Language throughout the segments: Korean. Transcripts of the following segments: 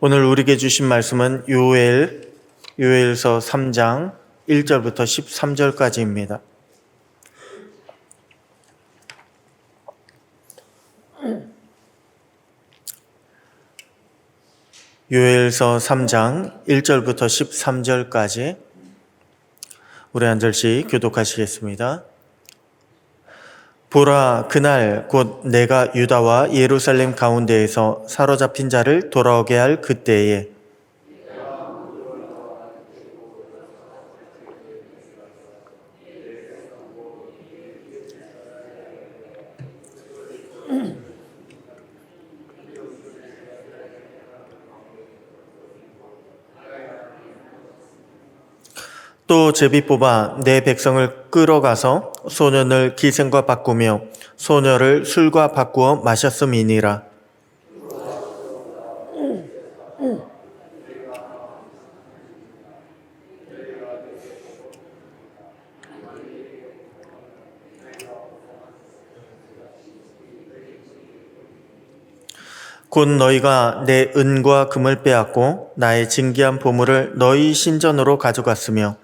오늘 우리에게 주신 말씀은 요엘, 요엘서 3장 1절부터 13절까지입니다. 요엘서 3장 1절부터 13절까지 우리 한 절씩 교독하시겠습니다. 보라 그날 곧 내가 유다와 예루살렘 가운데에서 사로잡힌 자를 돌아오게 할 그때에 또 제비 뽑아 내 백성을 끌어가서 소년을 기생과 바꾸며 소녀를 술과 바꾸어 마셨음이니라. 곧 너희가 내 은과 금을 빼앗고 나의 진귀한 보물을 너희 신전으로 가져갔으며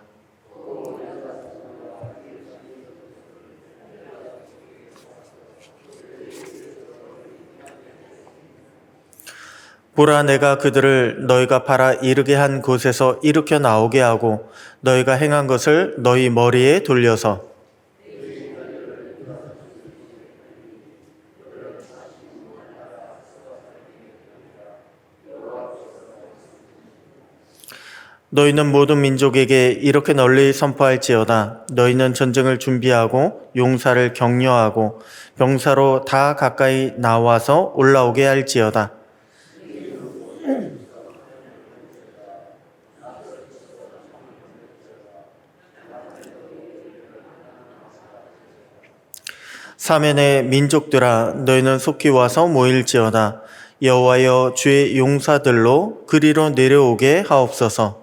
보라 내가 그들을 너희가 팔아 이르게 한 곳에서 일으켜 나오게 하고 너희가 행한 것을 너희 머리에 돌려서 너희는 모든 민족에게 이렇게 널리 선포할지어다. 너희는 전쟁을 준비하고 용사를 격려하고 병사로 다 가까이 나와서 올라오게 할지어다. 사면의 민족들아 너희는 속히 와서 모일지어다. 여호와여 주의 용사들로 그리로 내려오게 하옵소서.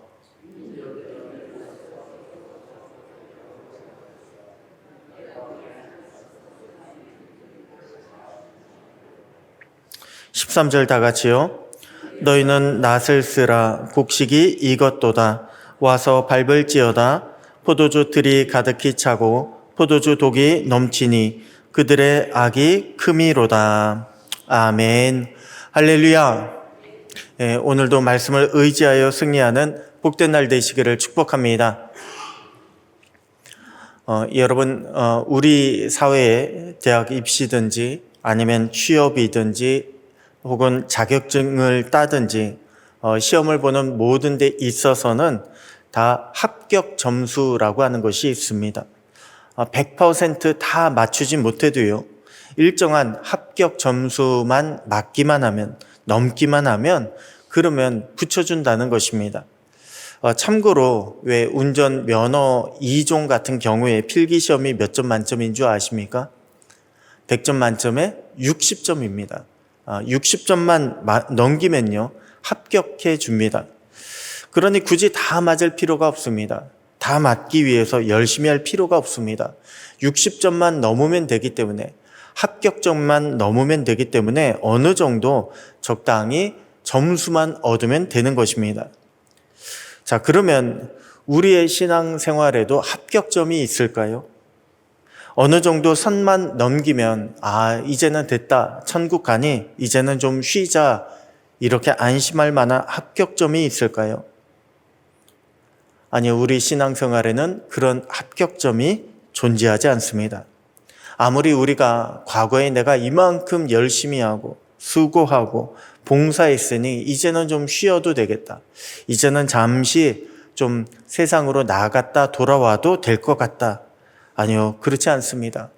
13절 다 같이요. 너희는 낫을 쓰라. 곡식이 이것도다. 와서 밟을지어다. 포도주 들이 가득히 차고 포도주 독이 넘치니 그들의 악이 크미로다. 아멘. 할렐루야. 예, 오늘도 말씀을 의지하여 승리하는 복된 날 되시기를 축복합니다. 어, 여러분, 어, 우리 사회에 대학 입시든지 아니면 취업이든지 혹은 자격증을 따든지 어, 시험을 보는 모든 데 있어서는 다 합격 점수라고 하는 것이 있습니다. 100%다 맞추지 못해도요. 일정한 합격 점수만 맞기만 하면 넘기만 하면 그러면 붙여준다는 것입니다. 어, 참고로 왜 운전 면허 2종 같은 경우에 필기 시험이 몇 점 만점인 줄 아십니까? 100점 만점에 60점입니다. 60점만 아, 넘기면요. 합격해 줍니다. 그러니 굳이 다 맞을 필요가 없습니다. 다 맞기 위해서 열심히 할 필요가 없습니다. 60점만 넘으면 되기 때문에 합격점만 넘으면 되기 때문에 어느 정도 적당히 점수만 얻으면 되는 것입니다. 자, 그러면 우리의 신앙 생활에도 합격점이 있을까요? 어느 정도 선만 넘기면 아 이제는 됐다 천국 가니 이제는 좀 쉬자 이렇게 안심할 만한 합격점이 있을까요? 아니요 우리 신앙생활에는 그런 합격점이 존재하지 않습니다. 아무리 우리가 과거에 내가 이만큼 열심히 하고 수고하고 봉사했으니 이제는 좀 쉬어도 되겠다. 이제는 잠시 좀 세상으로 나갔다 돌아와도 될 것 같다. 아니요, 그렇지 않습니다.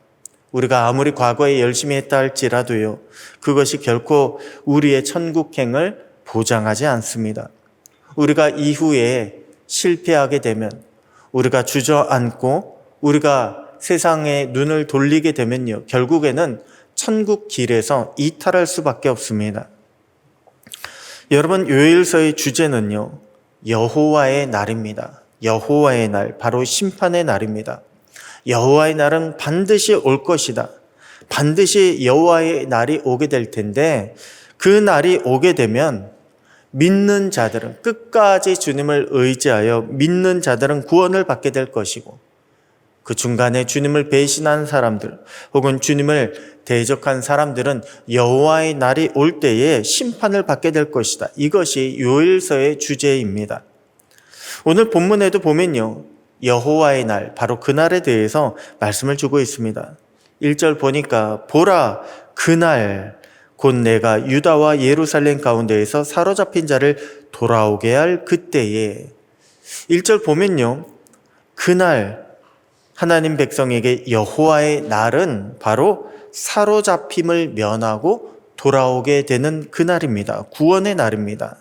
우리가 아무리 과거에 열심히 했다 할지라도요, 그것이 결코 우리의 천국행을 보장하지 않습니다. 우리가 이후에 실패하게 되면, 우리가 주저앉고, 우리가 세상에 눈을 돌리게 되면요, 결국에는 천국 길에서 이탈할 수밖에 없습니다. 여러분, 요일서의 주제는요, 여호와의 날입니다. 여호와의 날, 바로 심판의 날입니다. 여호와의 날은 반드시 올 것이다. 반드시 여호와의 날이 오게 될 텐데 그 날이 오게 되면 믿는 자들은 끝까지 주님을 의지하여 믿는 자들은 구원을 받게 될 것이고 그 중간에 주님을 배신한 사람들 혹은 주님을 대적한 사람들은 여호와의 날이 올 때에 심판을 받게 될 것이다. 이것이 요일서의 주제입니다. 오늘 본문에도 보면요. 여호와의 날, 바로 그 날에 대해서 말씀을 주고 있습니다. 1절 보니까 보라 그날 곧 내가 유다와 예루살렘 가운데에서 사로잡힌 자를 돌아오게 할 그때에 1절 보면요. 그날 하나님 백성에게 여호와의 날은 바로 사로잡힘을 면하고 돌아오게 되는 그날입니다. 구원의 날입니다.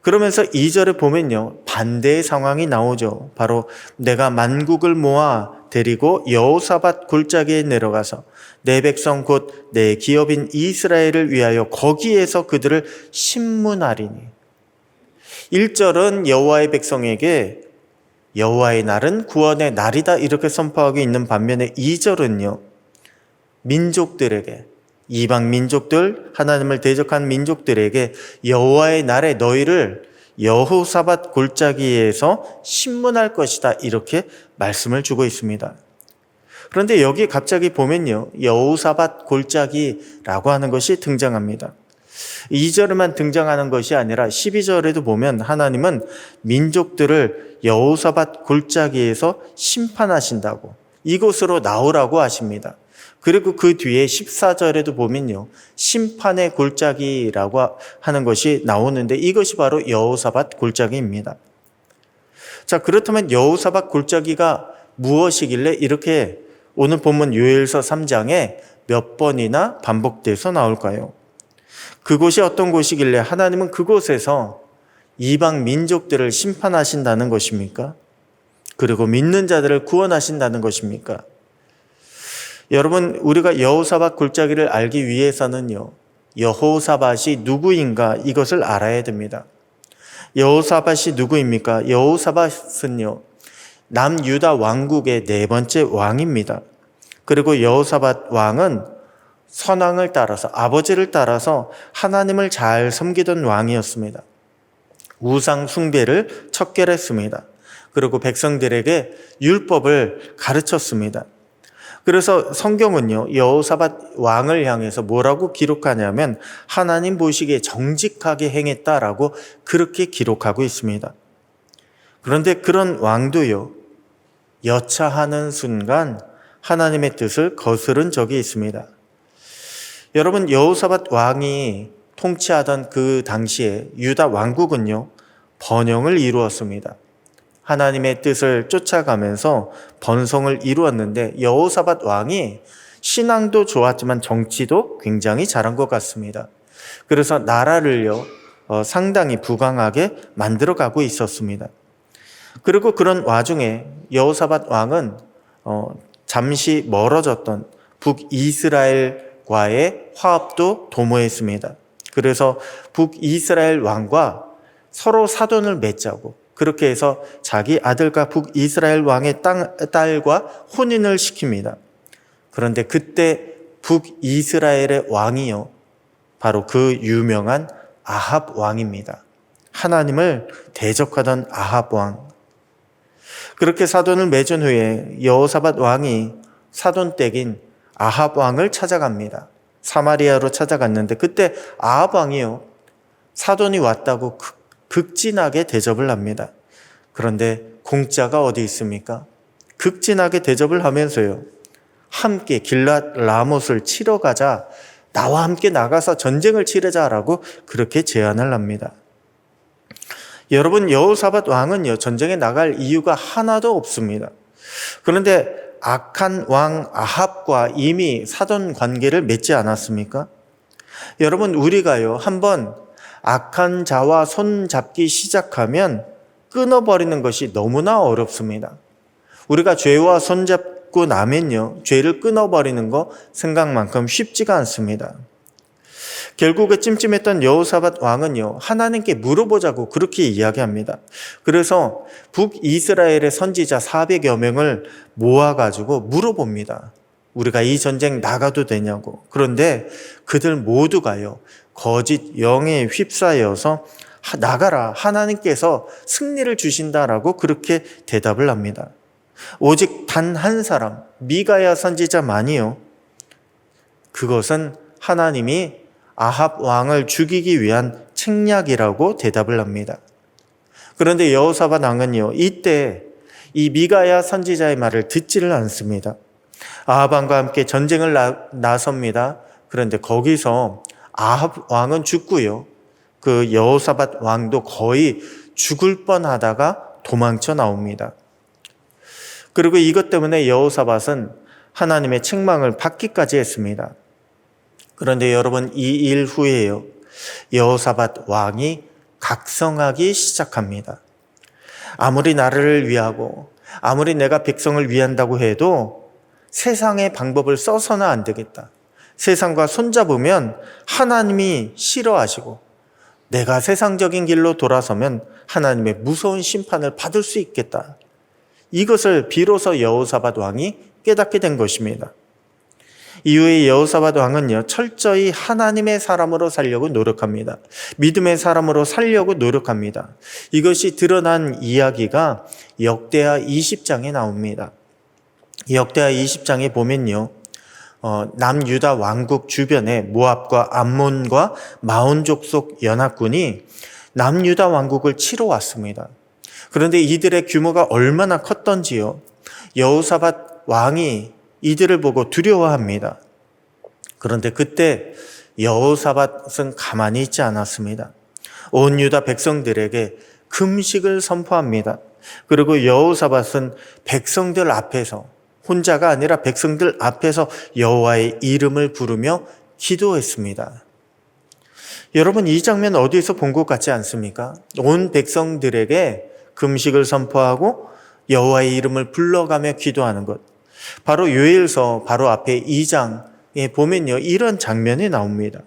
그러면서 2절에 보면요. 반대의 상황이 나오죠. 바로 내가 만국을 모아 데리고 여호사밧 골짜기에 내려가서 내 백성 곧 내 기업인 이스라엘을 위하여 거기에서 그들을 신문하리니 1절은 여호와의 백성에게 여호와의 날은 구원의 날이다 이렇게 선포하고 있는 반면에 2절은요. 민족들에게 이방 민족들 하나님을 대적한 민족들에게 여호와의 날에 너희를 여호사밧 골짜기에서 신문할 것이다 이렇게 말씀을 주고 있습니다. 그런데 여기 갑자기 보면요. 여호사밧 골짜기라고 하는 것이 등장합니다. 2절에만 등장하는 것이 아니라 12절에도 보면 하나님은 민족들을 여호사밧 골짜기에서 심판하신다고 이곳으로 나오라고 하십니다. 그리고 그 뒤에 14절에도 보면요. 심판의 골짜기라고 하는 것이 나오는데 이것이 바로 여호사밧 골짜기입니다. 자, 그렇다면 여호사밧 골짜기가 무엇이길래 이렇게 오늘 본문 요엘서 3장에 몇 번이나 반복돼서 나올까요? 그곳이 어떤 곳이길래 하나님은 그곳에서 이방 민족들을 심판하신다는 것입니까? 그리고 믿는 자들을 구원하신다는 것입니까? 여러분, 우리가 여호사밧 골짜기를 알기 위해서는요, 여호사밧이 누구인가 이것을 알아야 됩니다. 여호사밧이 누구입니까? 여호사밧은요, 남유다 왕국의 네 번째 왕입니다. 그리고 여호사밧 왕은 선왕을 따라서 아버지를 따라서 하나님을 잘 섬기던 왕이었습니다. 우상 숭배를 척결했습니다. 그리고 백성들에게 율법을 가르쳤습니다. 그래서 성경은요, 여호사밧 왕을 향해서 뭐라고 기록하냐면 하나님 보시기에 정직하게 행했다라고 그렇게 기록하고 있습니다. 그런데 그런 왕도요, 여차하는 순간 하나님의 뜻을 거스른 적이 있습니다. 여러분, 여호사밧 왕이 통치하던 그 당시에 유다 왕국은요, 번영을 이루었습니다. 하나님의 뜻을 쫓아가면서 번성을 이루었는데 여호사밧 왕이 신앙도 좋았지만 정치도 굉장히 잘한 것 같습니다. 그래서 나라를요 어, 상당히 부강하게 만들어가고 있었습니다. 그리고 그런 와중에 여호사밧 왕은 어, 잠시 멀어졌던 북이스라엘과의 화합도 도모했습니다. 그래서 북이스라엘 왕과 서로 사돈을 맺자고 그렇게 해서 자기 아들과 북이스라엘 왕의 땅, 딸과 혼인을 시킵니다. 그런데 그때 북이스라엘의 왕이요. 바로 그 유명한 아합 왕입니다. 하나님을 대적하던 아합 왕. 그렇게 사돈을 맺은 후에 여호사밧 왕이 사돈 댁인 아합 왕을 찾아갑니다. 사마리아로 찾아갔는데 그때 아합 왕이요. 사돈이 왔다고 극진하게 대접을 합니다. 그런데 공짜가 어디 있습니까? 극진하게 대접을 하면서요. 함께 길랏 라못을 치러 가자. 나와 함께 나가서 전쟁을 치르자라고 그렇게 제안을 합니다. 여러분 여호사밧 왕은요 전쟁에 나갈 이유가 하나도 없습니다. 그런데 악한 왕 아합과 이미 사돈 관계를 맺지 않았습니까? 여러분 우리가요 한번 악한 자와 손 잡기 시작하면 끊어버리는 것이 너무나 어렵습니다. 우리가 죄와 손잡고 나면요, 죄를 끊어버리는 거 생각만큼 쉽지가 않습니다. 결국에 찜찜했던 여호사밧 왕은요, 하나님께 물어보자고 그렇게 이야기합니다. 그래서 북이스라엘의 선지자 400여 명을 모아가지고 물어봅니다. 우리가 이 전쟁 나가도 되냐고. 그런데 그들 모두가요, 거짓 영에 휩싸여서 하- 나가라 하나님께서 승리를 주신다라고 그렇게 대답을 합니다. 오직 단 한 사람 미가야 선지자만이요. 그것은 하나님이 아합 왕을 죽이기 위한 책략이라고 대답을 합니다. 그런데 여호사밧 왕은요 이때 이 미가야 선지자의 말을 듣지를 않습니다. 아합 왕과 함께 전쟁을 나, 나섭니다. 그런데 거기서 아합 왕은 죽고요. 그 여호사밧 왕도 거의 죽을 뻔하다가 도망쳐 나옵니다. 그리고 이것 때문에 여호사밧은 하나님의 책망을 받기까지 했습니다. 그런데 여러분 이 일 후에요. 여호사밧 왕이 각성하기 시작합니다. 아무리 나라를 위하고 아무리 내가 백성을 위한다고 해도 세상의 방법을 써서는 안 되겠다. 세상과 손잡으면 하나님이 싫어하시고 내가 세상적인 길로 돌아서면 하나님의 무서운 심판을 받을 수 있겠다. 이것을 비로소 여호사밧 왕이 깨닫게 된 것입니다. 이후에 여호사밧 왕은요 철저히 하나님의 사람으로 살려고 노력합니다. 믿음의 사람으로 살려고 노력합니다. 이것이 드러난 이야기가 역대하 20장에 나옵니다. 역대하 20장에 보면요. 어, 남유다 왕국 주변에 모압과 암몬과 마온족 속 연합군이 남유다 왕국을 치러 왔습니다. 그런데 이들의 규모가 얼마나 컸던지요. 여호사밧 왕이 이들을 보고 두려워합니다. 그런데 그때 여호사밧은 가만히 있지 않았습니다. 온 유다 백성들에게 금식을 선포합니다. 그리고 여호사밧은 백성들 앞에서 혼자가 아니라 백성들 앞에서 여호와의 이름을 부르며 기도했습니다. 여러분 이 장면 어디에서 본 것 같지 않습니까? 온 백성들에게 금식을 선포하고 여호와의 이름을 불러가며 기도하는 것. 바로 요엘서 바로 앞에 2장에 보면요. 이런 장면이 나옵니다.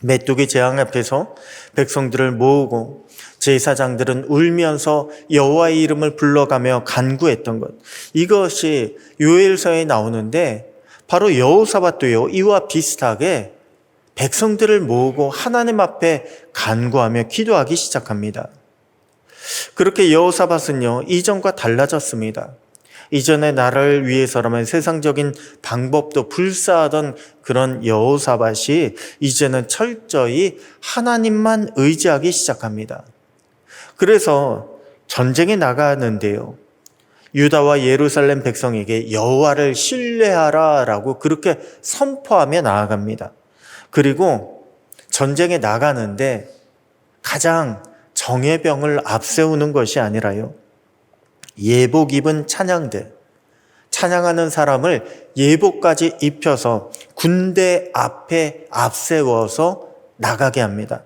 메뚜기 재앙 앞에서 백성들을 모으고 제사장들은 울면서 여호와의 이름을 불러가며 간구했던 것. 이것이 요엘서에 나오는데 바로 여호사밧도요. 이와 비슷하게 백성들을 모으고 하나님 앞에 간구하며 기도하기 시작합니다. 그렇게 여호사밧은요. 이전과 달라졌습니다. 이전에 나라를 위해서라면 세상적인 방법도 불사하던 그런 여호사밧이 이제는 철저히 하나님만 의지하기 시작합니다. 그래서 전쟁에 나가는데요. 유다와 예루살렘 백성에게 여호와를 신뢰하라라고 그렇게 선포하며 나아갑니다. 그리고 전쟁에 나가는데 가장 정예병을 앞세우는 것이 아니라요. 예복 입은 찬양대, 찬양하는 사람을 예복까지 입혀서 군대 앞에 앞세워서 나가게 합니다.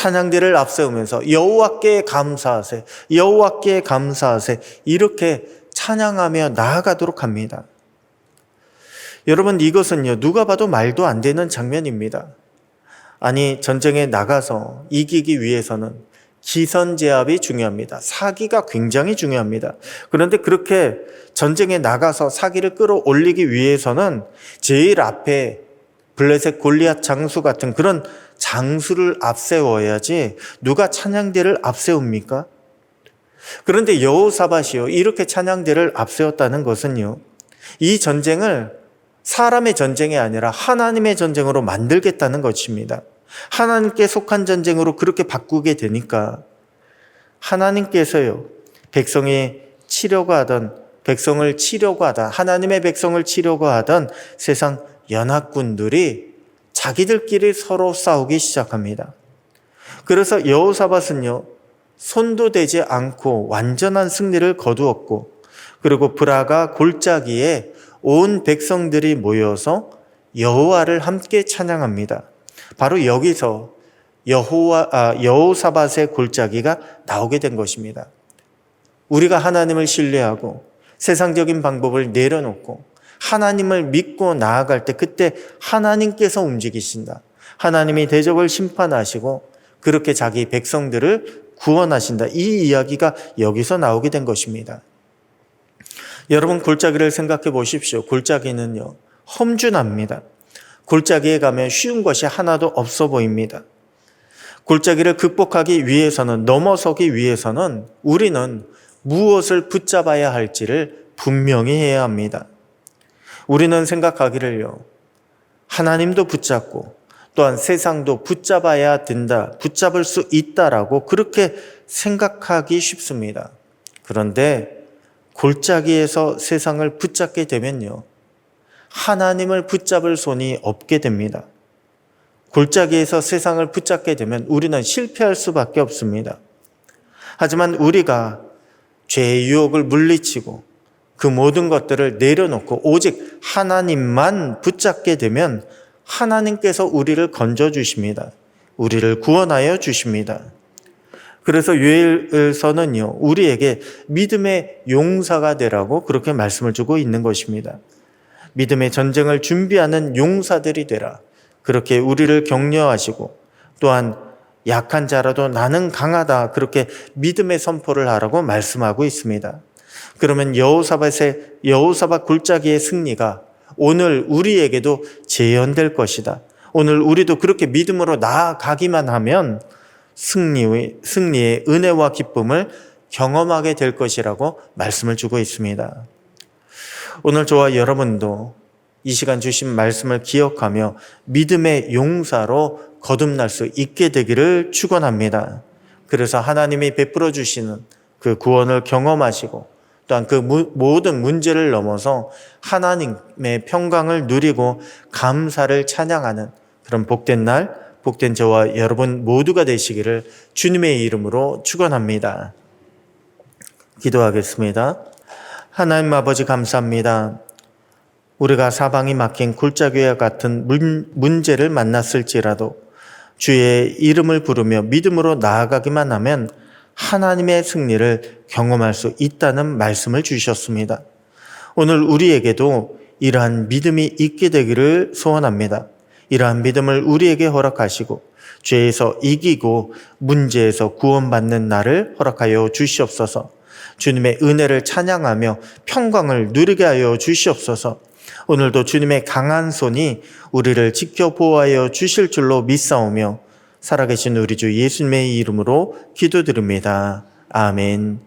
찬양대를 앞세우면서 여호와께 감사하세, 여호와께 감사하세 이렇게 찬양하며 나아가도록 합니다. 여러분 이것은요 누가 봐도 말도 안 되는 장면입니다. 아니 전쟁에 나가서 이기기 위해서는 기선제압이 중요합니다. 사기가 굉장히 중요합니다. 그런데 그렇게 전쟁에 나가서 사기를 끌어올리기 위해서는 제일 앞에 블레셋 골리앗 장수 같은 그런 장수를 앞세워야지 누가 찬양대를 앞세웁니까? 그런데 여호사밧이요 이렇게 찬양대를 앞세웠다는 것은요 이 전쟁을 사람의 전쟁이 아니라 하나님의 전쟁으로 만들겠다는 것입니다. 하나님께 속한 전쟁으로 그렇게 바꾸게 되니까 하나님께서요 백성이 치려고 하던 백성을 치려고 하다 하나님의 백성을 치려고 하던 세상 연합군들이 자기들끼리 서로 싸우기 시작합니다. 그래서 여호사밧은요 손도 대지 않고 완전한 승리를 거두었고 그리고 브라가 골짜기에 온 백성들이 모여서 여호와를 함께 찬양합니다. 바로 여기서 여호와 아, 여호사밧의 골짜기가 나오게 된 것입니다. 우리가 하나님을 신뢰하고 세상적인 방법을 내려놓고 하나님을 믿고 나아갈 때 그때 하나님께서 움직이신다. 하나님이 대적을 심판하시고 그렇게 자기 백성들을 구원하신다. 이 이야기가 여기서 나오게 된 것입니다. 여러분 골짜기를 생각해 보십시오. 골짜기는요. 험준합니다. 골짜기에 가면 쉬운 것이 하나도 없어 보입니다. 골짜기를 극복하기 위해서는 넘어서기 위해서는 우리는 무엇을 붙잡아야 할지를 분명히 해야 합니다. 우리는 생각하기를요. 하나님도 붙잡고 또한 세상도 붙잡아야 된다. 붙잡을 수 있다라고 그렇게 생각하기 쉽습니다. 그런데 골짜기에서 세상을 붙잡게 되면요. 하나님을 붙잡을 손이 없게 됩니다. 골짜기에서 세상을 붙잡게 되면 우리는 실패할 수밖에 없습니다. 하지만 우리가 죄의 유혹을 물리치고 그 모든 것들을 내려놓고 오직 하나님만 붙잡게 되면 하나님께서 우리를 건져 주십니다. 우리를 구원하여 주십니다. 그래서 요엘서는요, 우리에게 믿음의 용사가 되라고 그렇게 말씀을 주고 있는 것입니다. 믿음의 전쟁을 준비하는 용사들이 되라. 그렇게 우리를 격려하시고 또한 약한 자라도 나는 강하다. 그렇게 믿음의 선포를 하라고 말씀하고 있습니다. 그러면 여호사밧의 여호사밧 골짜기의 승리가 오늘 우리에게도 재현될 것이다. 오늘 우리도 그렇게 믿음으로 나아가기만 하면 승리의, 승리의 은혜와 기쁨을 경험하게 될 것이라고 말씀을 주고 있습니다. 오늘 저와 여러분도 이 시간 주신 말씀을 기억하며 믿음의 용사로 거듭날 수 있게 되기를 축원합니다. 그래서 하나님이 베풀어 주시는 그 구원을 경험하시고 또한 그 모든 문제를 넘어서 하나님의 평강을 누리고 감사를 찬양하는 그런 복된 날, 복된 저와 여러분 모두가 되시기를 주님의 이름으로 축원합니다. 기도하겠습니다. 하나님 아버지 감사합니다. 우리가 사방이 막힌 골짜기와 같은 문, 제를 만났을지라도 주의 이름을 부르며 믿음으로 나아가기만 하면 하나님의 승리를 경험할 수 있다는 말씀을 주셨습니다. 오늘 우리에게도 이러한 믿음이 있게 되기를 소원합니다. 이러한 믿음을 우리에게 허락하시고 죄에서 이기고 문제에서 구원받는 날을 허락하여 주시옵소서. 주님의 은혜를 찬양하며 평강을 누리게 하여 주시옵소서. 오늘도 주님의 강한 손이 우리를 지켜 보호하여 주실 줄로 믿사오며 살아계신 우리 주 예수님의 이름으로 기도드립니다. 아멘.